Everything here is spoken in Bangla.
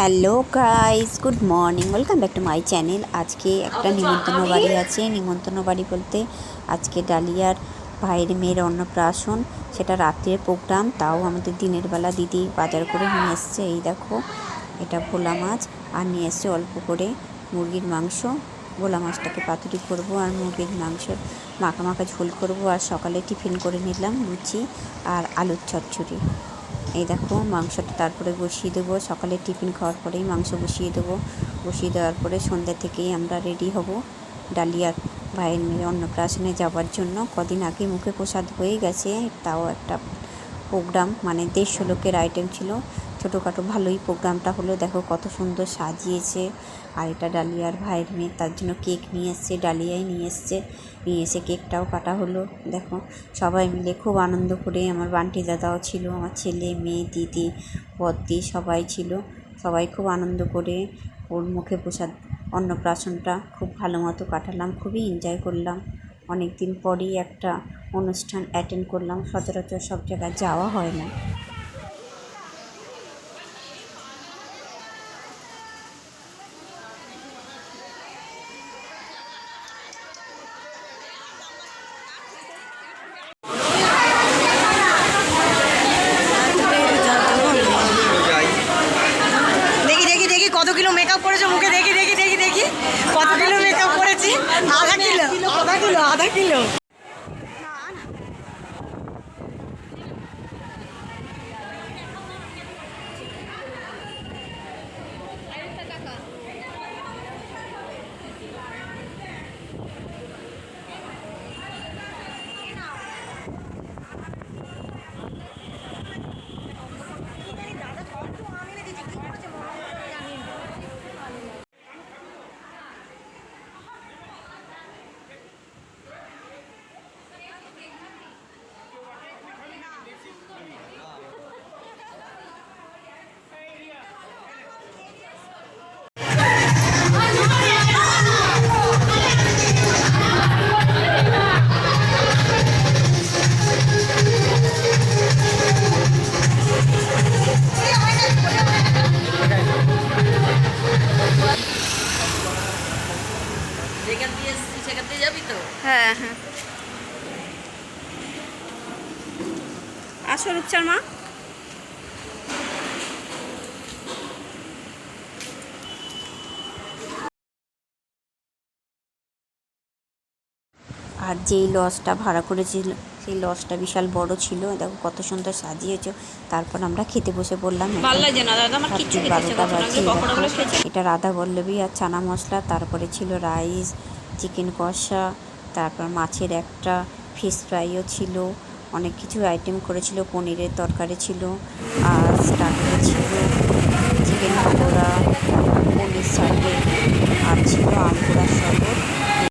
Hello guys good morning welcome back to my channel আজকে একটা নিমন্ত্রণ বাড়ি আছে। নিমন্ত্রণ বাড়ি বলতে আজকে ডালিয়ার ভাইয়ের মেয়ের অন্নপ্রাশন, সেটা রাত্রের প্রোগ্রাম তাও আমাদের দিনের বেলা দিদি বাজার করে নিয়ে এসছে। এই দেখো, এটা ভোলা মাছ, আর নিয়ে এসছে অল্প করে মুরগির মাংস। ভোলা মাছটাকে পাতুরি করব আর মুরগির মাংস মাখা মাখা ঝোল করব। আর সকালে টিফিন করে নিলাম লুচি আর আলুর চচ্চড়ি। এই দেখো, মাংসটা তারপরে বসিয়ে দেবো। সকালে টিফিন খাওয়ার পরেই মাংস বসিয়ে দেবো। বসিয়ে দেওয়ার পরে সন্ধ্যা থেকেই আমরা রেডি হব ডালিয়ার ভাইয়ের মেয়ে অন্নপ্রাশনে যাওয়ার জন্য। কদিন আগে মুখে প্রসাদ হয়ে গেছে, তাও একটা প্রোগ্রাম মানে দেড়শো লোকের আইটেম ছিল। ছোটোখাটো ভালোই প্রোগ্রামটা হলো। দেখো কত সুন্দর সাজিয়েছে। আর এটা ডালিয়ার ভাইয়ের মেয়ে, তার জন্য কেক নিয়ে এসছে, ডালিয়াই নিয়ে এসছে। নিয়ে এসে কেকটাও কাটা হলো। দেখো সবাই মিলে খুব আনন্দ করে আমার বান্টি দাদাও ছিল, আমার ছেলে, মেয়ে, দিদি বদ্দি সবাই ছিল। সবাই খুব আনন্দ করে ওর মুখে প্রসাদ, অন্নপ্রাশনটা খুব ভালো মতো কাটালাম, খুবই এনজয় করলাম। অনেক দিন পরই একটা অনুষ্ঠান অ্যাটেন্ড করলাম। সচরাচর সব জায়গায় যাওয়া হয় না দেখি দেখি দেখি কত কিলো মেকআপ করেছ মুখে দেখি দেখি দেখি দেখি কত কিলো মেকআপ করেছি আধা কিলো আধা কিলো? হ্যাঁ হ্যাঁ। আসো রূপচার মা। আর যেই লজটা ভাড়া করেছিল সেই লজটা বিশাল বড় ছিল। দেখো কত সুন্দর সাজিয়েছো। তারপর আমরা খেতে বসে পড়লাম। বারোটা বাজে। খেয়েছি। এটা রাধা বল্লভী আর চানা মশলা। তারপরে ছিল রাইস চিকেন কষা তারপর মাছের একটা ফিশ ফ্রাইও ছিল, অনেক কিছু আইটেম করেছিল, পনিরের তরকারি ছিল, আর স্টার্টারে ছিল।